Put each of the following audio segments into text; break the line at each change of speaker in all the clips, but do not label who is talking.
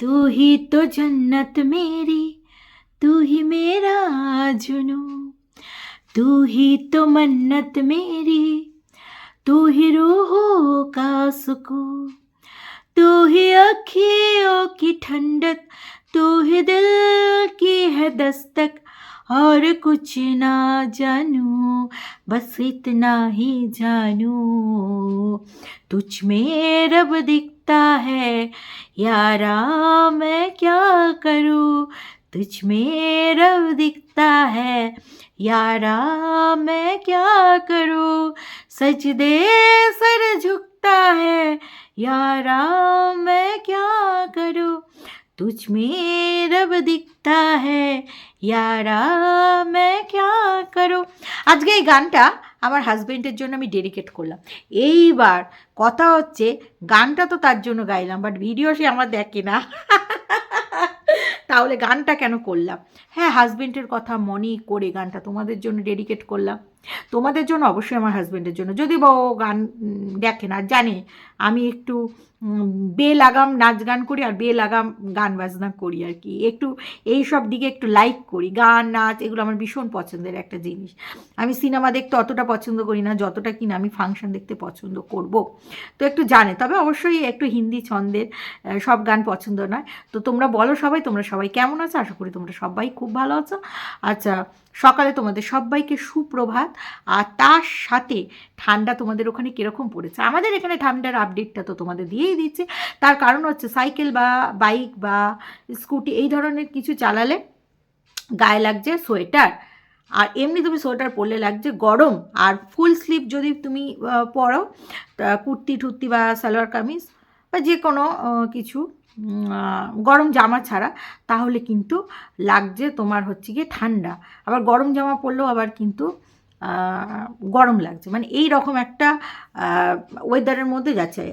तू ही तो जन्नत मेरी, तू ही मेरा जुनू। तू ही तो मन्नत मेरी, तू ही रूहों का सुकून। तू ही अखियों की ठंडक, तू ही दिल की है दस्तक, और कुछ ना जानू, बस इतना ही जानू। तुझ में रब दिखता है यारा मैं क्या करूँ तुझ में रब दिखता है यारा मैं क्या करूँ सजदे सर झुकता है यारा मैं क्या करूँ तुझ में रब दिखता है ইয়ারা মে ক্যা করো আজকে এই গানটা আমার হাজব্যান্ডের জন্য আমি ডেডিকেট করলাম। এইবার কথা হচ্ছে, গানটা তো তার জন্য গাইলাম বাট ভিডিও সে আমার দেখে না। তাহলে গানটা কেন করলাম? হ্যাঁ হাজব্যান্ডের কথা মনে করে গানটা তোমাদের জন্য ডেডিকেট করলাম। তোমাদের জন্য অবশ্যই আমার হাজব্যান্ডের জন্য। যদি বা ও গান দেখে না, জানে, আমি একটু বে লাগাম নাচ গান করি আর বে লাগাম গান বাজনা করি আর কি। একটু এই সব দিকে একটু লাইক করি। গান, নাচ এগুলো আমার ভীষণ পছন্দের একটা জিনিস। আমি সিনেমা দেখতে অতটা পছন্দ করি না, যতটা কিনা আমি ফাংশন দেখতে পছন্দ করব। তো একটু জানে, তবে অবশ্যই একটু হিন্দি ছন্দের সব গান পছন্দ নয়। তো তোমরা বলো সবাই, তোমরা সবাই কেমন আছো? আশা করি তোমরা সবাই খুব ভালো আছো। আচ্ছা সকালে তোমাদের সবাইকে সুপ্রভাত। আর তার সাথে ঠান্ডা তোমাদের ওখানে কীরকম পড়েছে? আমাদের এখানে ঠান্ডার আপডেটটা তো তোমাদের দিয়েই দিচ্ছে। তার কারণ হচ্ছে সাইকেল বা বাইক বা স্কুটি এই ধরনের কিছু চালালে গায়ে লাগছে সোয়েটার। আর এমনি তুমি সোয়েটার পরলে লাগছে গরম। আর ফুল স্লিভ যদি তুমি পরো কুর্তি টুর্তি বা সালোয়ার কামিজ বা যে কোনো কিছু গরম জামা ছাড়া, তাহলে কিন্তু লাগছে তোমার হচ্ছে গিয়ে ঠান্ডা। আবার গরম জামা পরলেও আবার কিন্তু গরম লাগছে। মানে এই রকম একটা ওয়েদারের মধ্যে যাচ্ছে।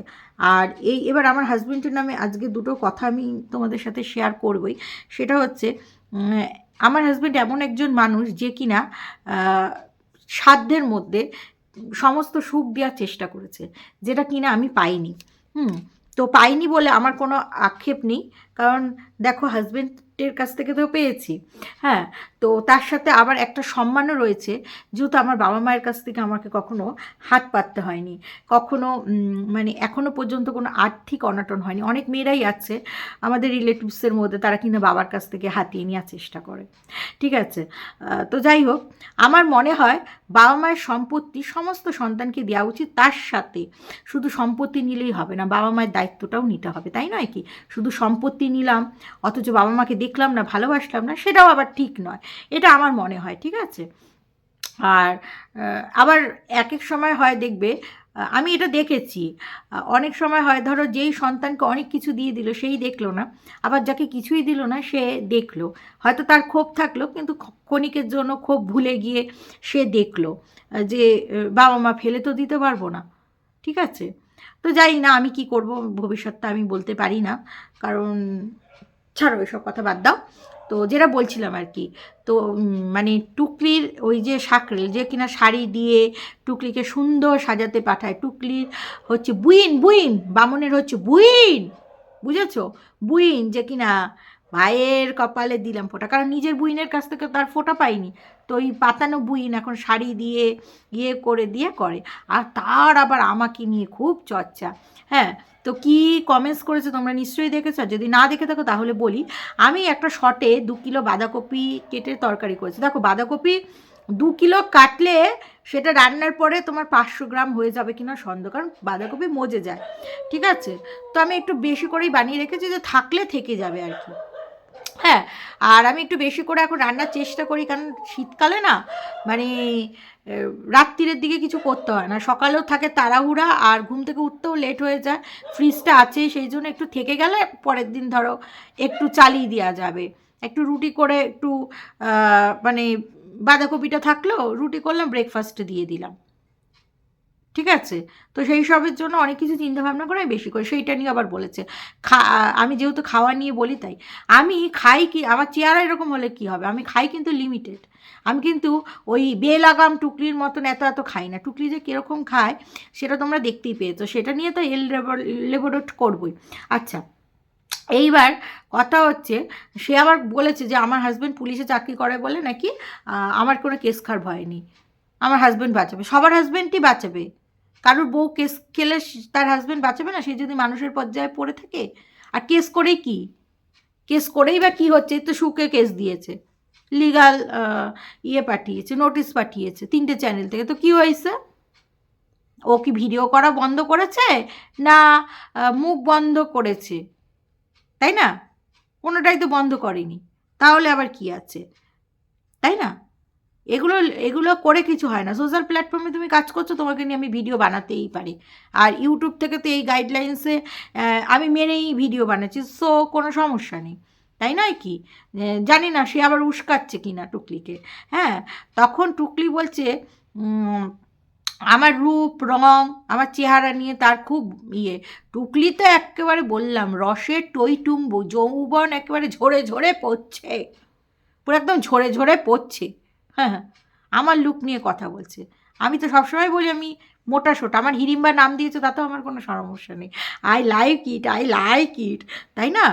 আর এই, এবার আমার হাজবেন্ডের নামে আজকে দুটো কথা আমি তোমাদের সাথে শেয়ার করবই। সেটা হচ্ছে আমার হাজবেন্ড এমন একজন মানুষ যে কিনা সাধ্যের মধ্যে সমস্ত সুখ দেওয়ার চেষ্টা করেছে, যেটা কিনা আমি পাইনি। হুম? তো পাইনি বলে আমার কোনো আক্ষেপ নেই। কারণ দেখো হাজবেন্ডের কাছ থেকে তো পেয়েছি। হ্যাঁ তো তার সাথে আবার একটা সম্মানও রয়েছে, যেহেতু আমার বাবা মায়ের কাছ থেকে আমাকে কখনো হাত পাততে হয়নি। কখনো মানে এখনও পর্যন্ত কোনো আর্থিক অনাটন হয়নি। অনেক মেয়েরাই আছে, আমাদের রিলেটিভসের মধ্যে তারা কিন্তু বাবার কাছ থেকে হাতিয়ে নেওয়ার চেষ্টা করে। ঠিক আছে? তো যাই হোক, আমার মনে হয় বাবা মায়ের সম্পত্তি সমস্ত সন্তানকে দেওয়া উচিত। তার সাথে শুধু সম্পত্তি নিলেই হবে না, বাবা মায়ের দায়িত্বটাও নিতে হবে। তাই নয় কি? শুধু সম্পত্তি নিলাম, অথচ বাবা মাকে দেখলাম না, ভালোবাসলাম না, সেটাও আবার ঠিক নয়। এটা আমার মনে হয়, ঠিক আছে? আর আবার এক এক সময় হয় দেখবে আমি এটা দেখেছি। অনেক সময় হয়, ধরো যেই সন্তানকে অনেক কিছু দিয়ে দিল, সেই দেখল না। আবার যাকে কিছুই দিল না, সে দেখল। হয়তো তার ক্ষোভ থাকল, কিন্তু ক্ষণিকের জন্য ক্ষোভ ভুলে গিয়ে সে দেখল যে বাবা মা ফেলে তো দিতে পারব না, ঠিক আছে? তো জানি না, আমি কি করব? ভবিষ্যৎটা আমি বলতে পারি না। কারণ ছাড়ো, এসব কথা বাদ দাও। তো যেটা বলছিলাম আর কি, তো মানে টুকলির ওই যে সাকরেল যে কিনা শাড়ি দিয়ে টুকলিকে সুন্দর সাজাতে পাঠায়। টুকলির হচ্ছে বুইন বুইন, বামনের হচ্ছে বুইন, বুঝেছ? বুইন যে কিনা ভাইয়ের কপালে দিলাম ফোঁটা। কারণ নিজের বুইনের কাছ থেকে তার ফোঁটা পাইনি। তো ওই পাতানো বুইন এখন শাড়ি দিয়ে ইয়ে করে দিয়ে করে। আর তার আবার আমাকে নিয়ে খুব চর্চা। হ্যাঁ তো কি কমেন্টস করেছে তোমরা নিশ্চয়ই দেখেছ। যদি না দেখে থাকো তাহলে বলি, আমি একটা শটে দু কিলো বাঁধাকপি কেটে তরকারি করেছি। দেখো, বাঁধাকপি দু কিলো কাটলে সেটা রান্নার পরে তোমার পাঁচশো গ্রাম হয়ে যাবে কিনা সন্দেহ। কারণ বাঁধাকপি মজে যায়। ঠিক আছে? তো আমি একটু বেশি করেই বানিয়ে রেখেছি যে থাকলে থেকে যাবে আর কি। হ্যাঁ আর আমি একটু বেশি করে এখন রান্নার চেষ্টা করি, কারণ শীতকালে না মানে রাত্রিরের দিকে কিছু করতে হয় না। সকালেও থাকে তাড়াহুড়া, আর ঘুম থেকে উঠতেও লেট হয়ে যায়। ফ্রিজটা আছে, সেই জন্য একটু থেকে গেলে পরের দিন ধরো একটু চালিয়ে দেওয়া যাবে। একটু রুটি করে একটু মানে বাঁধাকপিটা থাকল রুটি করলাম ব্রেকফাস্ট দিয়ে দিলাম। ঠিক আছে? তো সেই সবের জন্য অনেক কিছু চিন্তা ভাবনা করে আমি বেশি করে, সেইটা নিয়ে আবার বলেছে। খা, আমি যেহেতু খাওয়া নিয়ে বলি তাই। আমি খাই কি, আমার চেয়ারা এরকম হলে কি হবে? আমি খাই কিন্তু লিমিটেড আমি কিন্তু ওই বেলাগাম টুকলির মতন এত এত খাই না। টুকলি যে কীরকম খায়, সেটা তোমরা দেখতেই পেয়েছ। সেটা নিয়ে তো এল লেবোরেট করবই। আচ্ছা এইবার কথা হচ্ছে, সে আবার বলেছে যে আমার হাজব্যান্ড পুলিশে চাকরি করে বলে নাকি আমার কোনো কেস খার ভয় নেই আমার হাজব্যান্ড বাঁচাবে। সবার হাজব্যান্ডই বাঁচাবে। কারোর বউ কেস খেলে তার হাজব্যান্ড বাঁচাবে না? সে যদি মানুষের পর্যায়ে পড়ে থাকে? আর কেস করেই কি? কেস করেই বা কী হচ্ছে? তো সুকে কেস দিয়েছে। লিগাল ইয়ে পাঠিয়েছে নোটিশ পাঠিয়েছে তিনটে চ্যানেল থেকে। তো কি হয়েছে? ও কি ভিডিও করা বন্ধ করেছে? না মুখ বন্ধ করেছে। তাই না? কোনোটাই তো বন্ধ করেনি। তাহলে আবার কি আছে? তাই না? এগুলো এগুলো করে কিছু হয় না। সোশ্যাল প্ল্যাটফর্মে তুমি কাজ করছ, তোমাকে নিয়ে আমি ভিডিও বানাতেই পারি। আর ইউটিউব থেকে তো এই গাইডলাইন্সে আমি মেনেই ভিডিও বানাচ্ছি সো কোনো সমস্যা নেই। তাই নয় কি? জানি না, সে আবার উস্কাচ্ছে কি না টুকলিকে। হ্যাঁ তখন টুকলি বলছে আমার রূপ, রং, আমার চেহারা নিয়ে তার খুব ইয়ে। টুকলি তো একেবারে বললাম, রসের টইটুম্বু যৌবন একেবারে ঝরে ঝরে পড়ছে। পুরো একদম ঝরে ঝরে পড়ছে। হ্যাঁ হ্যাঁ। আমার লুক নিয়ে কথা বলছে। আমি তো সবসময় বলি, আমি মোটা সোটা। আমার হিড়িম্বা নাম দিয়েছে, তাতেও আমার কোনো সমস্যা নেই। I like it I like it তাই না?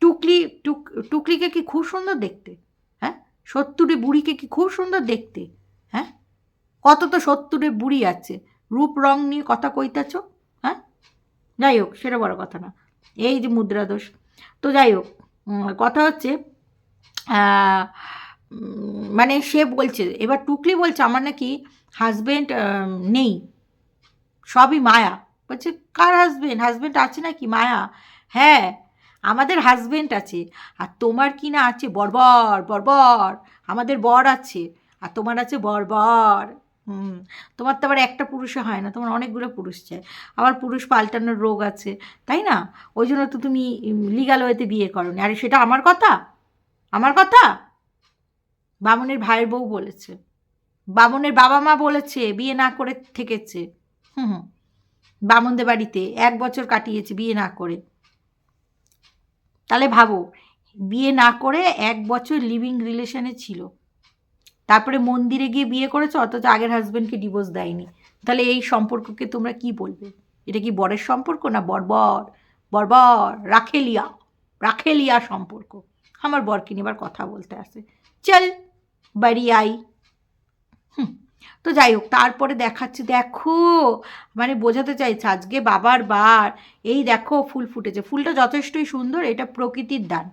টুকলি, টুক, টুকলিকে কি খুব সুন্দর দেখতে? হ্যাঁ? সত্তরে বুড়িকে কি খুব সুন্দর দেখতে? হ্যাঁ? কত তো সত্তরে বুড়ি আছে। রূপ, রং নিয়ে কথা কইতাছ? হ্যাঁ? যাই হোক, সেটা বড় কথা না। এই যে মুদ্রা দোষ তো যাই হোক কথা হচ্ছে মানে সে বলছে, এবার টুকলি বলছে, আমার নাকি হাজবেন্ড নেই। সবই মায়া। বলছে, কার হাজবেন্ড হাজবেন্ড আছে নাকি? মায়া। হ্যাঁ আমাদের হাজবেন্ড আছে। আর তোমার কি না আছে? বর্বর বর্বর। আমাদের বর আছে। আর তোমার আছে বর্বর। হুম, তোমার তো আবার একটা পুরুষে হয় না, তোমার অনেকগুলো পুরুষ চাই। আবার পুরুষ পাল্টানোর রোগ আছে, তাই না? ওই জন্য তো তুমি লিগাল ওয়েতে বিয়ে করনি। আরে, সেটা আমার কথা? আমার কথা? বামনের ভাইয়ের বউ বলেছে। বামনের বাবা মা বলেছে, বিয়ে না করে থেকেছে। হুম হুম। বামনদের বাড়িতে এক বছর কাটিয়েছে বিয়ে না করে। তাহলে ভাবো, বিয়ে না করে এক বছর লিভিং রিলেশনে ছিল। তারপরে মন্দিরে গিয়ে বিয়ে করেছে, অথচ আগের হাজব্যান্ডকে ডিভোর্স দেয়নি। তাহলে এই সম্পর্ককে তোমরা কি বলবে? এটা কি বরের সম্পর্ক না বর্বর? বর্বর, রাখেলিয়া। রাখেলিয়া সম্পর্ক। আমার বরকে নিয়ে এবার কথা বলতে আসে। চল। বাড়ি আই। হুম, তো যাই হোক, তারপরে দেখাচ্ছে, দেখো মানে বোঝাতে চাইছে আজকে বাবার বার। এই দেখো, ফুল ফুটেছে। ফুলটা যথেষ্টই সুন্দর, এটা প্রকৃতির দান।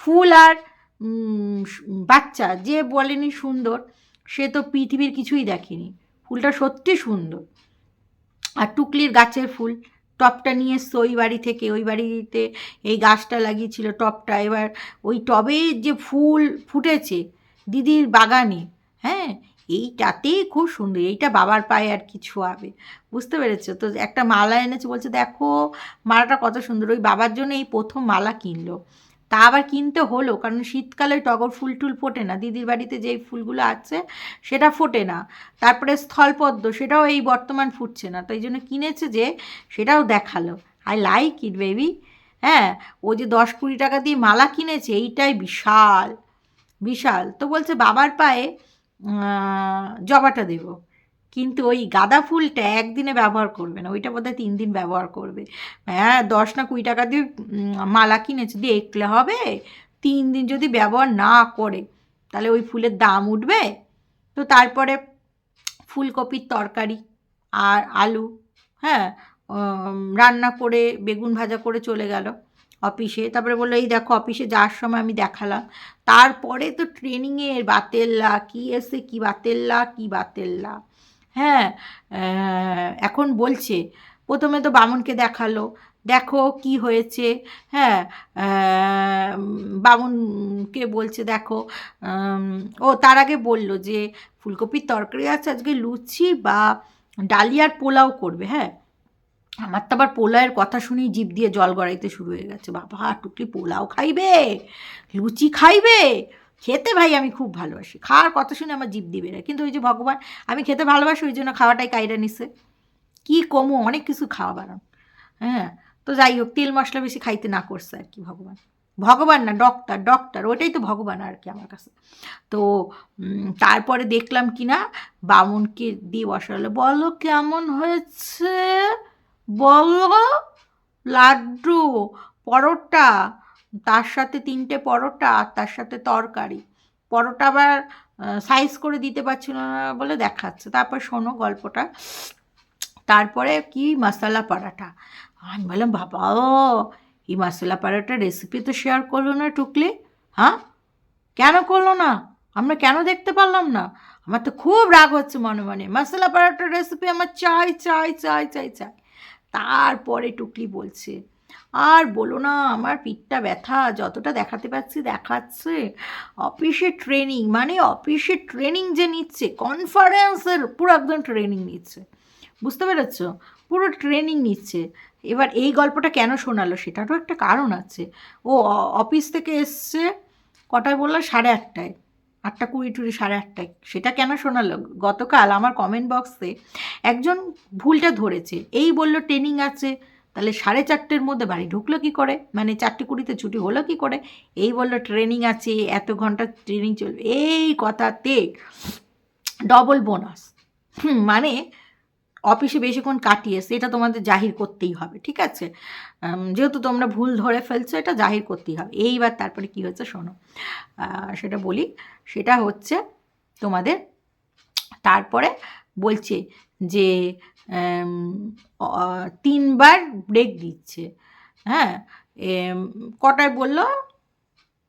ফুল আর বাচ্চা যে বলেনি সুন্দর, সে তো পৃথিবীর কিছুই দেখেনি। ফুলটা সত্যি সুন্দর। আর টুকলির গাছের ফুল টবটা নিয়ে এসছে ওই বাড়ি থেকে, ওই বাড়িতে এই গাছটা লাগিয়েছিল টবটা এবার ওই টবে যে ফুল ফুটেছে দিদির বাগানে হ্যাঁ? এইটাতেই খুব সুন্দর, এইটা বাবার পায়ে আর কিছু হবে বুঝতে পেরেছ? তো একটা মালা এনেছে, বলছে, দেখো, মালাটা কত সুন্দর। ওই বাবার জন্য এই প্রথম মালা কিনলো। তা আবার কিনতে হলো, কারণ শীতকালে টগর ফুল টুল ফোটে না। দিদির বাড়িতে যেই ফুলগুলো আছে, সেটা ফোটে না। তারপরে স্থলপদ্ম, সেটাও এই বর্তমান ফুটছে না। তো এই জন্য কিনেছে যে, সেটাও দেখাল। আই লাইক ইট বেবি হ্যাঁ? ও যে দশ কুড়ি টাকা দিয়ে মালা কিনেছে, এইটাই বিশাল। বিশাল। তো বলছে, বাবার পায়ে জবাটা দেব। কিন্তু ওই গাঁদা ফুলটা একদিনে ব্যবহার করবে না। ওইটা বোধহয় তিন দিন ব্যবহার করবে। হ্যাঁ দশ না কুড়ি টাকা দিয়ে মালা কিনেছে দেখলে হবে। তিন দিন যদি ব্যবহার না করে, তাহলে ওই ফুলের দাম উঠবে। তো তারপরে ফুলকপির তরকারি আর আলু হ্যাঁ রান্না করে, বেগুন ভাজা করে চলে গেল। অফিসে, তারপরে বলল, এই দেখো, অফিসে যাওয়ার সময় আমি দেখালাম। তারপরে তো ট্রেনিংয়ের বাতেল্লা, কী এসে কী বাতেল্লা কী বাতেল্লা। হ্যাঁ এখন বলছে, প্রথমে তো বামুনকে দেখাল, দেখো কি হয়েছে। হ্যাঁ বামুনকে বলছে, দেখো ও তার আগে বলল যে, ফুলকপির তরকারি আছে, আজকে লুচি বা ডালিয়ার পোলাও করবে। হ্যাঁ আমার তো আবার পোলাওয়ের কথা শুনেই জিভ দিয়ে জল গড়াইতে শুরু হয়ে গেছে। বাবা, টুকলি পোলাও খাইবে? লুচি খাইবে? খেতে ভাই আমি খুব ভালোবাসি। খাওয়ার কথা শুনে আমার জিভ দিবে না। কিন্তু ওই যে ভগবান, আমি খেতে ভালোবাসি, ওই জন্য খাওয়াটাই কাইরা নিছে। কি কমো, অনেক কিছু খাওয়া বাড়ান হ্যাঁ তো যাই হোক, তেল মশলা বেশি খাইতে না করছে আর কি ভগবান। ভগবান না ডক্টর ডক্টর ওটাই তো ভগবান আর কি আমার কাছে। তো তারপরে দেখলাম কি না বামুনকে দিয়ে বসালো, বলো কেমন হয়েছে? বলো, লাড্ডু, পরোটা, তার সাথে তিনটে পরোটা আর তার সাথে তরকারি। পরোটা আবার সাইজ করে দিতে পারছিল না বলে দেখাচ্ছে। তারপর শোনো গল্পটা। তারপরে কি? মশলা পরাঠা আমি বললাম, বাবা ও এই মশলা পরাঠার রেসিপি তো শেয়ার করল না টুকলে হ্যাঁ? কেন করল না? আমরা কেন দেখতে পারলাম না? আমার তো খুব রাগ হচ্ছে মনে মনে। মশলা পরাঠার রেসিপি আমার চাই চাই চাই চাই চাই। তারপরে টুকলি বলছে, আর বলো না, আমার পিঠটা ব্যথা, যতটা দেখাতে পারছি দেখাচ্ছে। অফিসে ট্রেনিং মানে অফিসে ট্রেনিং যে নিচ্ছে কনফারেন্সের পুরো একদম ট্রেনিং নিচ্ছে। বুঝতে পেরেছ? পুরো ট্রেনিং নিচ্ছে। এবার এই গল্পটা কেন শোনালো সেটারও একটা কারণ আছে। ও অফিস থেকে এসছে কটায় বলল? সাড়ে আটটায়। আটটা কুড়ি টুড়ি সাড়ে আটটায়। সেটা কেন শোনালো? গতকাল আমার কমেন্ট বক্সে একজন ভুলটা ধরেছে। এই বলল ট্রেনিং আছে। তাহলে সাড়ে চারটের মধ্যে বাড়ি ঢুকলো কি করে? মানে চারটে কুড়িতে ছুটি হলো কি করে? এই বলল ট্রেনিং আছে, এত ঘণ্টা ট্রেনিং চলবে। এই কথাতে ডবল বোনাস মানে অফিসে বেশিক্ষণ কাটিয়েছে এটা তোমাদের জাহির করতেই হবে, ঠিক আছে? যেহেতু তোমরা ভুল ধরে ফেলছো, এটা জাহির করতেই হবে। এইবার তারপরে কি হয়েছে শোনো সেটা বলি, সেটা হচ্ছে তোমাদের তারপরে বলছে যে তিনবার ব্রেক দিচ্ছে হ্যাঁ? কটায় বলল?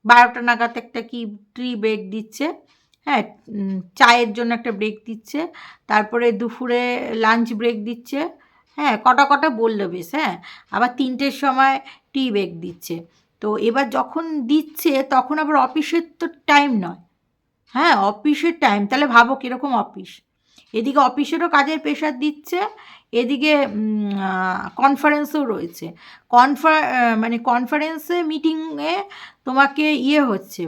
বারোটা নাগাদ একটা কি ট্রি ব্রেক দিচ্ছে? হ্যাঁ চায়ের জন্য একটা ব্রেক দিচ্ছে, তারপরে দুপুরে লাঞ্চ ব্রেক দিচ্ছে হ্যাঁ কটা কটা বলল বেশ হ্যাঁ আবার তিনটের সময় টি ব্রেক দিচ্ছে। তো এবার যখন দিচ্ছে, তখন আবার অফিসের তো টাইম নয়। হ্যাঁ অফিসের টাইম তাহলে ভাবো কীরকম অফিস? এদিকে অফিসেরও কাজের প্রেশার দিচ্ছে, এদিকে কনফারেন্সও রয়েছে। কনফার মানে কনফারেন্সে মিটিংয়ে তোমাকে ইয়ে হচ্ছে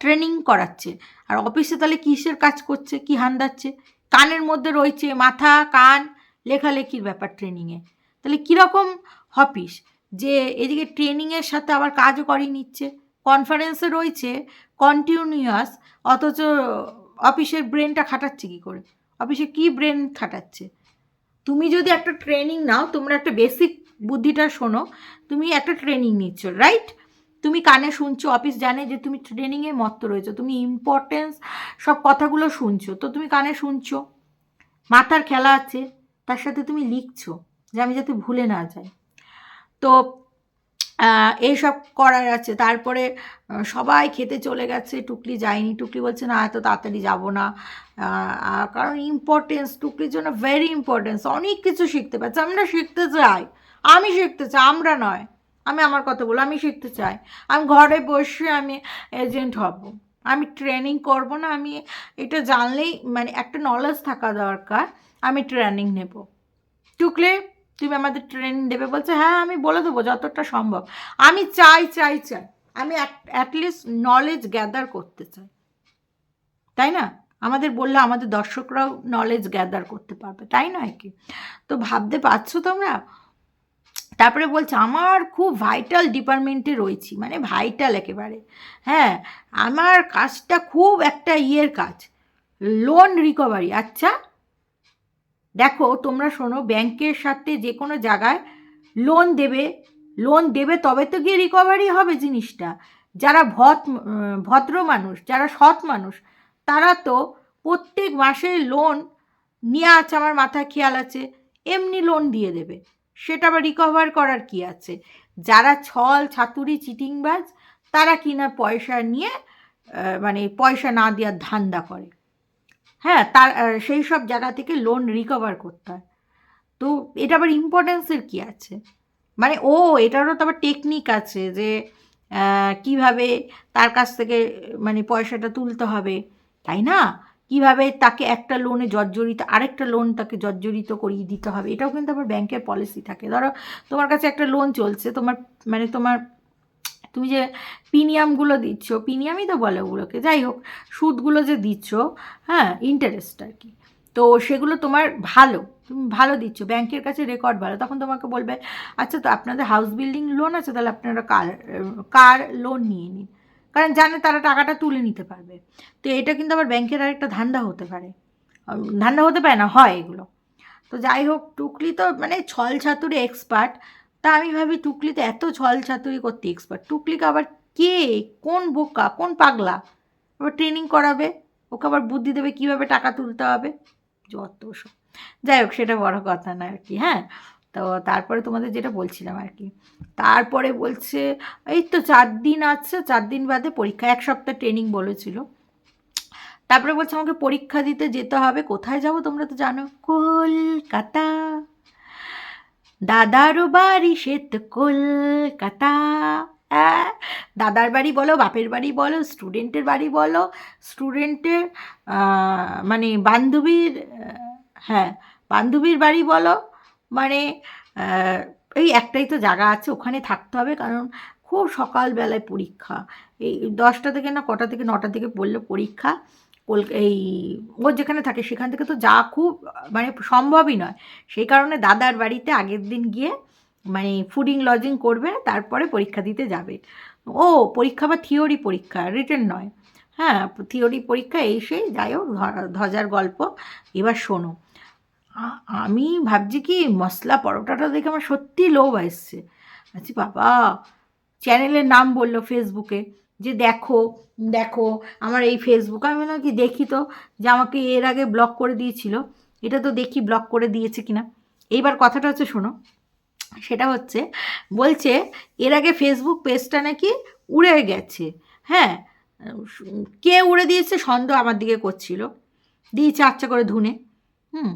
ট্রেনিং করাচ্ছে। আর অফিসে তাহলে কিসের কাজ করছে? কি হান্দাচ্ছে? কানের মধ্যে রয়েছে মাথা, কান, লেখালেখির ব্যাপার ট্রেনিংয়ে তাহলে কীরকম অফিস যে এদিকে ট্রেনিংয়ের সাথে আবার কাজও করিয়ে নিচ্ছে। কনফারেন্সে রয়েছে কন্টিনিউয়াস অথচ অফিসের ব্রেনটা খাটাচ্ছে কী করে? অফিসে কি ব্রেন খাটাচ্ছে? তুমি যদি একটা ট্রেনিং নাও, তোমরা একটা বেসিক বুদ্ধিটা শোনো, তুমি একটা ট্রেনিং নিচ্ছ রাইট তুমি কানে শুনছো, অফিস জানে যে তুমি ট্রেনিংয়ে মত্ত রয়েছো, তুমি ইম্পর্টেন্স সব কথাগুলো শুনছো, তো তুমি কানে শুনছো, মাথার খেলা আছে, তার সাথে তুমি লিখছো যে আমি যাতে ভুলে না যাই। তো এইসব করার আছে, তারপরে সবাই খেতে চলে গেছে, টুকলি যায়নি, টুকলি বলছে, না, এত তাড়াতাড়ি যাব না। কারণ ইম্পর্টেন্স টুকলির জন্য ভেরি ইম্পর্টেন্স অনেক কিছু শিখতে পারছে, আমরা শিখতে চাই, আমি শিখতে চাই, আমরা নয়। আমি আমার কথা বলো আমি শিখতে চাই। আমি ঘরে বসে আমি এজেন্ট হব। আমি ট্রেনিং করব না, আমি এটা জানলেই মানে একটা নলেজ থাকা দরকার, আমি ট্রেনিং নেব। টুকলে তুমি আমাদের ট্রেনিং দেবে, বলছে হ্যাঁ আমি বলে দেবো যতটা সম্ভব। আমি চাই চাই চাই, আমি অ্যাটলিস্ট নলেজ গ্যাদার করতে চাই। তাই না? আমাদের বললে আমাদের দর্শকরাও নলেজ গ্যাদার করতে পারবে, তাই নয় কি? তো ভাবতে পারছ তোমরা? তারপরে বলছে, আমার খুব ভাইটাল ডিপার্টমেন্টে রয়েছি মানে ভাইটাল একেবারে। হ্যাঁ আমার কাজটা খুব একটা ইয়ের কাজ। লোন রিকভারি আচ্ছা। দেখো, তোমরা শোনো ব্যাংকের সাথে যে কোনো জায়গায় লোন দেবে। লোন দেবে তবে তো গিয়ে রিকভারি হবে জিনিসটা। যারা ভদ ভদ্র মানুষ, যারা সৎ মানুষ, তারা তো প্রত্যেক মাসে লোন নিয়ে আছে আমার মাথায় খেয়াল আছে, এমনি লোন দিয়ে দেবে। সেটা আবার রিকভার করার কি আছে? যারা ছল, ছাতুরি, চিটিংবাজ, তারা কিনা পয়সা নিয়ে মানে পয়সা না দেওয়ার ধান্দা করে। হ্যাঁ তার সেই সব জায়গা থেকে লোন রিকভার করতে হয়। তো এটা আবার ইম্পর্টেন্সের কি আছে? মানে ও, এটারও তো আবার টেকনিক আছে যে কীভাবে তার কাছ থেকে মানে পয়সাটা তুলতে হবে। তাই না? কীভাবে তাকে একটা লোনে জর্জরিত, আরেকটা লোন তাকে জর্জরিত করিয়ে দিতে হবে, এটাও কিন্তু আবার ব্যাংকের পলিসি থাকে। ধরো, তোমার কাছে একটা লোন চলছে, তোমার মানে তোমার, তুমি যে প্রিমিয়ামগুলো দিচ্ছ প্রিমিয়ামই তো বলে ওগুলোকে, যাই হোক, সুদগুলো যে দিচ্ছ হ্যাঁ ইন্টারেস্ট আর কি। তো সেগুলো তোমার ভালো, তুমি ভালো দিচ্ছ ব্যাংকের কাছে রেকর্ড ভালো। তখন তোমাকে বলবে আচ্ছা তো আপনাদের হাউস বিল্ডিং লোন আছে, তাহলে আপনারা কার কার লোন নিয়ে নিন? কারণ জানে তারা টাকাটা তুলে নিতে পারবে। তো এটা কিন্তু আবার ব্যাংকের আরেকটা ধান্দা হতে পারে। ধান্দা হতে পারে না, হয় এগুলো। তো যাই হোক, টুকলি তো মানে ছল ছাতুরি এক্সপার্ট তা আমি ভাবি টুকলি তো এত ছল ছাতুরি করতে এক্সপার্ট টুকলিকে আবার কে? কোন বোকা? কোন পাগলা? আবার ট্রেনিং করাবে? ওকে আবার বুদ্ধি দেবে কীভাবে টাকা তুলতে হবে? যত সব। যাই হোক, সেটা বড় কথা না আর কি হ্যাঁ? তো তারপরে তোমাদের যেটা বলছিলাম আর কি। তারপরে বলছে, এই তো চার দিন আছে, চার দিন বাদে পরীক্ষা, এক সপ্তাহ ট্রেনিং বলেছিল। তারপরে বলছে, আমাকে পরীক্ষা দিতে যেতে হবে, কোথায় যাব তোমরা তো জানো? কলকাতা। দাদারও বাড়ি সে তো কলকাতা। দাদার বাড়ি বলো, বাপের বাড়ি বলো স্টুডেন্টের বাড়ি বলো। স্টুডেন্টের মানে বান্ধবীর হ্যাঁ বান্ধবীর বাড়ি বলো। মানে এই একটাই তো জায়গা আছে, ওখানে থাকতে হবে, কারণ খুব সকালবেলায় পরীক্ষা। এই দশটা থেকে না কটা থেকে নটা থেকে পড়লে পরীক্ষা, কল, এই ও যেখানে থাকে সেখান থেকে তো যা খুব মানে সম্ভবই নয়। সেই কারণে দাদার বাড়িতে আগের দিন গিয়ে মানে ফুডিং, লজিং করবে, তারপরে পরীক্ষা দিতে যাবে। ও, পরীক্ষা বা থিওরি পরীক্ষা, রিটেন নয়। হ্যাঁ থিওরি পরীক্ষা এই সেই যাই হোক, ধ- ধ্বজার গল্প, এবার শোনো। আমি ভাবছি কি মশলা পরোটাটা দেখে আমার সত্যি লোভ আসছে। আচ্ছা বাবা, চ্যানেলের নাম বলল ফেসবুকে যে দেখো দেখো, আমার এই ফেসবুক, আমি বললাম কি দেখি তো, যে আমাকে এর আগে ব্লক করে দিয়েছিল। এটা তো দেখি ব্লক করে দিয়েছে কিনা। এইবার কথাটা হচ্ছে, শোনো, সেটা হচ্ছে, বলছে, এর আগে ফেসবুক পেজটা নাকি উড়ে গেছে। হ্যাঁ কে উড়ে দিয়েছে? সন্দেহ আমার দিকে করছিল। দিয়েছে আচ্ছা করে ধুনে। হুম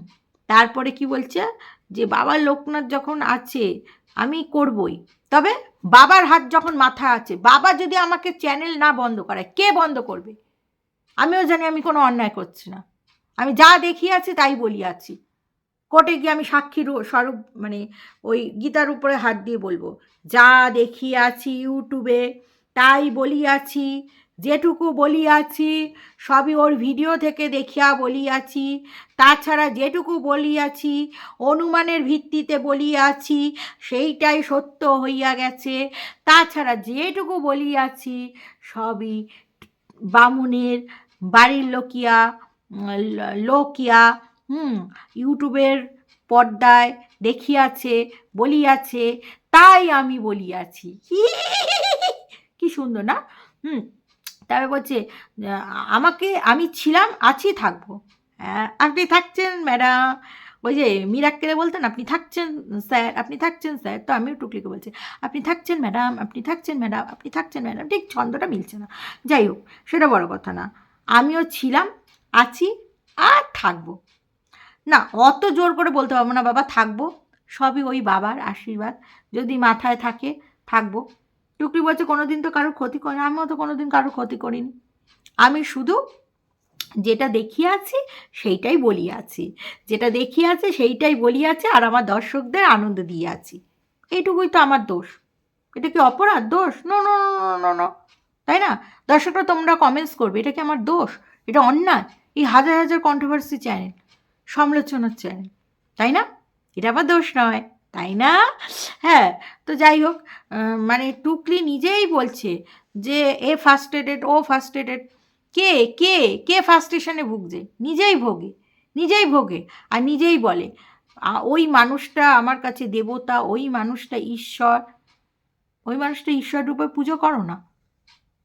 তারপরে কি বলছে? যে বাবার লোকনাথ যখন আছে, আমি করবই। তবে বাবার হাত যখন মাথা আছে, বাবা যদি আমাকে চ্যানেল না বন্ধ করায়, কে বন্ধ করবে? আমিও জানি আমি কোনো অন্যায় করছি না। আমি যা দেখিয়ে আছি তাই বলি আছি কোর্টে গিয়ে আমি সাক্ষীর স্বরূপ মানে ওই গীতার উপরে হাত দিয়ে বলব, যা দেখিয়ে আছি ইউটিউবে, তাই বলিয়াছি যেটুকু বলিয়াছি, সবই ওর ভিডিও থেকে দেখিয়া বলিয়াছি। তাছাড়া যেটুকু বলিয়াছি, অনুমানের ভিত্তিতে বলিয়াছি, সেইটাই সত্য হইয়া গেছে। তাছাড়া যেটুকু বলিয়াছি, সবই বামুনের বাড়ির লোকিয়া লোকিয়া, হুম, ইউটিউবের পর্দায় দেখিয়াছে, বলিয়াছে, তাই আমি বলিয়াছি। কি সুন্দর না? হুম। তারপরে বলছে আমাকে আমি ছিলাম, আছি, থাকব। হ্যাঁ আপনি থাকছেন, ম্যাডাম। ওই যে মিরাক্কেলে বলতেন, আপনি থাকছেন, স্যার, আপনি থাকছেন, স্যার। তো আমিও টুকলিকে বলছি, আপনি থাকছেন, ম্যাডাম, আপনি থাকছেন, ম্যাডাম, আপনি থাকছেন, ম্যাডাম। ঠিক ছন্দটা মিলছে না। যাই হোক, সেটা বড় কথা না। আমিও ছিলাম, আছি, আর থাকব। না, অত জোর করে বলতে পারব না, বাবা, থাকব। সবই ওই বাবার আশীর্বাদ। যদি মাথায় থাকে, থাকব। টুকরি বলছে কোনো দিন তো কারোর ক্ষতি করে আমিও তো কোনো দিন কারোর ক্ষতি করিনি। আমি শুধু যেটা দেখিয়ে আছি, সেইটাই বলিয়াছি যেটা দেখিয়ে আছে, সেইটাই বলিয়াছি আর আমার দর্শকদের আনন্দ দিয়ে আছি। এইটুকুই তো আমার দোষ। এটা কি অপরাধ? দোষ? নো নো নো নো তাই না? দর্শকরা তোমরা কমেন্টস করবে, এটা কি আমার দোষ? এটা অন্যায়। এই হাজার হাজার কন্ট্রোভার্সি চ্যানেল সমালোচনার চ্যানেল তাই না? এটা আবার দোষ নয়। তাই না? হ্যাঁ তো যাই হোক মানে টুকলি নিজেই বলছে যে এ ফার্স্ট ফার্স্টেডেড ও ফার্স্ট ফার্স্টেডেড কে কে কে ফার্স্টেশনে ভুগছে? নিজেই ভোগে নিজেই ভোগে আর নিজেই বলে ওই মানুষটা আমার কাছে দেবতা, ওই মানুষটা ঈশ্বর, ওই মানুষটা ঈশ্বর রূপে পুজো করো না।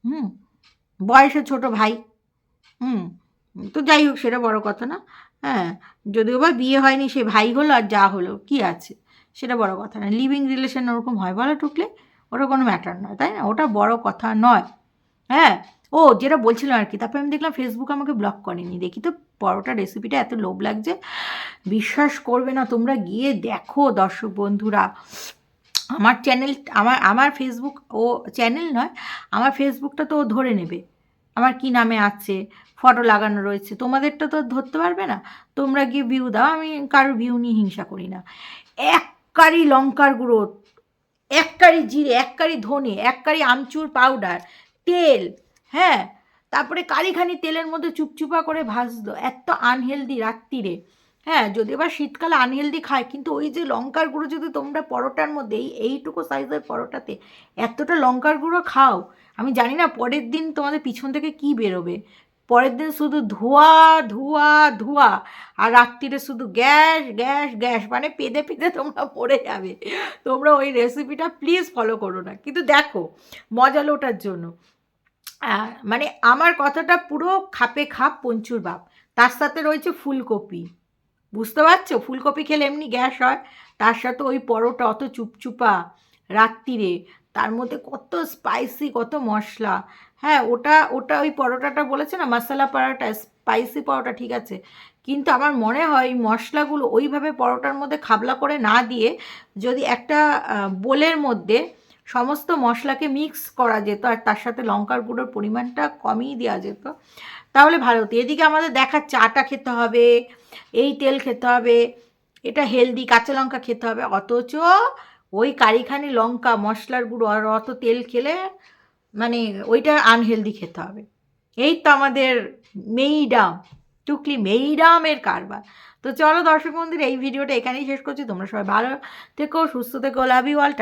হুম, বয়সে ছোট ভাই, হুম, তো যাই হোক, সেটা বড় কথা না। হ্যাঁ যদিও বা বিয়ে হয়নি, সে ভাই হলো আর যা হলো, কি আছে? সেটা বড় কথা না লিভিং রিলেশন ওরকম হয় বলো টুকলে ওটা কোনো ম্যাটার নয়, তাই না? ওটা বড় কথা নয়। হ্যাঁ? ও, যেটা বলছিলাম আর কি, তারপরে আমি দেখলাম ফেসবুক আমাকে ব্লক করেনি। দেখি তো পরোটা রেসিপিটা এত লোভ লাগছে। বিশ্বাস করবে না, তোমরা গিয়ে দেখো দর্শক বন্ধুরা। আমার চ্যানেল আমার আমার ফেসবুক ও চ্যানেল নয়, আমার ফেসবুকটা তো ও ধরে নেবে। আমার কি নামে আছে ফটো লাগানো রয়েছে, তোমাদেরটা তো ধরতে পারবে না। তোমরা গিয়ে ভিউ দাও, আমি কারোর ভিউ নিয়ে হিংসা করি না। এক কারি লঙ্কার গুঁড়ো এক কারি জিরে এক কারি ধনে এক কারি আমচুর পাউডার তেল হ্যাঁ? তারপরে কারিখানি তেলের মধ্যে চুপচুপা করে ভাজতো এত আনহেলদি রাত্রিরে হ্যাঁ? যদি এবার শীতকালে আনহেলদি খায়, কিন্তু ওই যে লঙ্কার গুঁড়ো যদি তোমরা পরোটার মধ্যে, এই এইটুকু সাইজের পরোটাতে এতটা লঙ্কার গুঁড়ো খাও, আমি জানি না পরের দিন তোমাদের পিছন থেকে কি বেরোবে। পরের দিন শুধু ধোয়া ধোয়া ধোয়া আর রাত্রিরে শুধু গ্যাস গ্যাস গ্যাস। মানে পেঁদে পেঁদে তোমরা পড়ে যাবে। তোমরা ওই রেসিপিটা প্লিজ ফলো করো না। কিন্তু দেখো, মজা লোটার জন্য। মানে আমার কথাটা পুরো খাপে খাপ পঞ্চুর বাপ। তার সাথে রয়েছে ফুলকপি। বুঝতে পারছ? ফুলকপি খেলে এমনি গ্যাস হয়। তার সাথে ওই পরোটা অত চুপচুপা রাত্রিরে। তার মধ্যে কত স্পাইসি কত মশলা। হ্যাঁ ওটা ওটা ওই পরোটাটা বলেছে না? মশলা পরোটা স্পাইসি পরোটা, ঠিক আছে। কিন্তু আমার মনে হয় মশলাগুলো ওইভাবে পরোটার মধ্যে খাবলা করে না দিয়ে যদি একটা বোলের মধ্যে সমস্ত মশলাকে মিক্স করা যেত আর তার সাথে লঙ্কার গুঁড়োর পরিমাণটা কমিয়ে দেওয়া যেত, তাহলে ভালো হতো। এদিকে আমাদের দেখা চাটা খেতে হবে, এই তেল খেতে হবে, এটা হেলদি কাঁচা লঙ্কা খেতে হবে। অথচ ওই কারিখানি লঙ্কা, মশলার গুঁড়ো আর অত তেল খেলে মানে ওইটা আনহেলদি খেতে হবে। এই তো আমাদের মেইডাম, টুকলি মেইডামের কারবার। তো চলো দর্শক বন্ধুরা, এই ভিডিওটা এখানেই শেষ করছি। তোমরা সবাই ভালো থেকো, সুস্থ থেকো লাভ ইউ অল